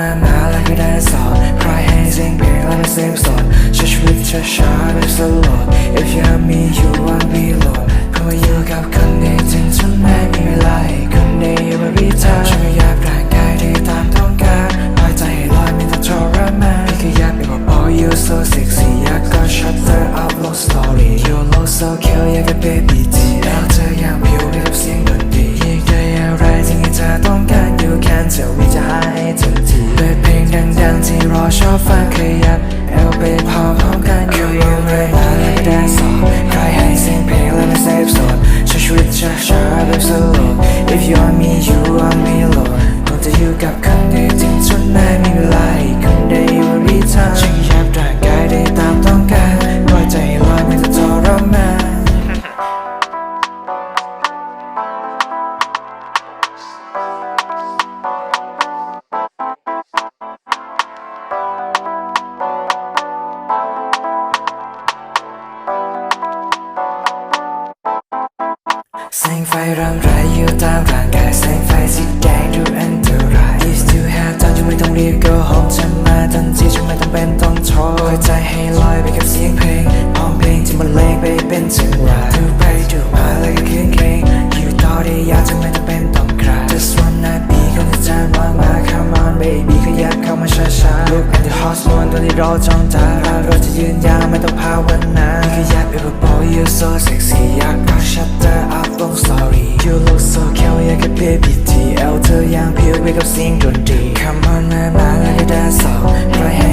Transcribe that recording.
มามาแล้วก็ได้สอนใครให้เสียงเพลงแล้วไม่เสียงสดใช้ชีวิตช้าๆแบบสโลว์ If you have me you want me Lord เพราะว่าอยู่กับคนนี้จริงจนไม่มีเวลาให้คนนี้อยู่บนวิถาฉันก็อยากร่างกายที่ตามต้องการปล่อยใจให้ลอยไม่ต้องทรมานพี่ก็อยากเป็นว่า oh you so sexy อยากกอด shutter up love story you look so cute อยากกับ baby อบฟังขยับเอวไปพร้อมๆกันอยู่ยังไงมาแล้วก็ได้สองใครให้เสียงเพลงแล้วไม่เซฟโซนใช้ชีวิตช้าๆแบบ slow if you want me you want me Lord ก่อนจะอยู่กับคนเดียวจริง แสงไฟรำไรอยู่ตามร่างกายแสงไฟสีแดงดูอันตราย If you have time จะไม่ต้องรีบ go home จะมาทันทีจะไม่ต้องเป็นต้องโทอยใจให้ลอยไปกับเสียงเพลงห้องเพลงที่มันเลงไปเป็นจังหวะดูไปดูมาแล้วก็คืนเพลงอยู่ต่อได้ยาวจะไม่ต้องเป็นต้องครา Just wanna be คนที่จะมามา come on baby ขยับเข้ามาช้าๆ Look at the hot one ตัวที่รอจ้องตาเราเราจะยืนยาวไม่ต้องภาวนาขยับไปกับ boy you so sexy baby T L เธอยังเพียวไปกับเสียงดนตรี Come on มามาแล้วก็ได้สองปล่อยให้